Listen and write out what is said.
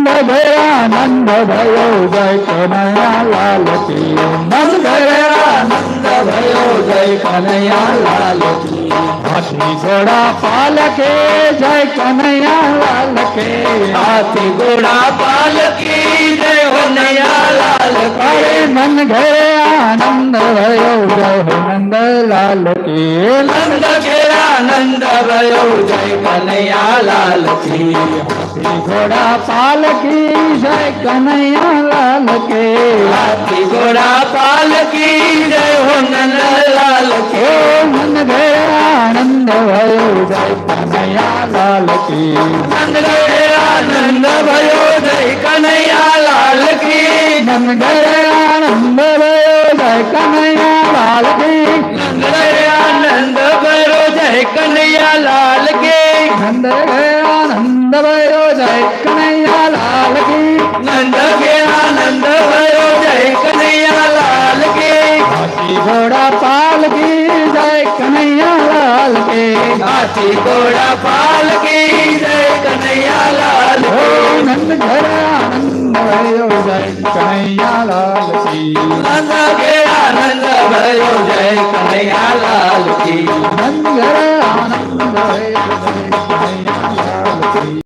नंद भैया नंद भयो जय कन्हैया लाल की। नंद भैया नंद भयो जय कन्हैया लाल की। हाथी घोड़ा पाल के। जय कन्हैया लाल के। हाथी घोड़ा पाल के। जय कन्हैया लाल के। नंद घेरा नंद भयो जय नंद लाल के। नंद घेरा नंद रवयो जय कन्हैया लाल की। घोड़ा पाल की जय कन्हैया लाल के। हाथी घोड़ा पाल की जय हो नंद लाल के मन गए आनंद भयो जय कन्हैया लाल की। मन गए आनंद भयो जय कन्हैया लाल की मन गए आनंद भयो जय कन्हैया लाल की। नंद कन्हैया लाल की नंद गया नंद भयो जय कन्हैया लाल की नंद के आनंद भयो जय कन्हैया लाल की हाथी घोड़ा पाल की जय कन्हैया लाल के हाथी घोड़ा पाल की जय कन्हैया लाल हो नंद घर नंद भयो जय कन्हैया लाल की नंद के ஆனந்தமரையோ ஜெய கண்ணையா லாலுஜி மங்கள ஆனந்தமரையோ ஜெய கண்ணையா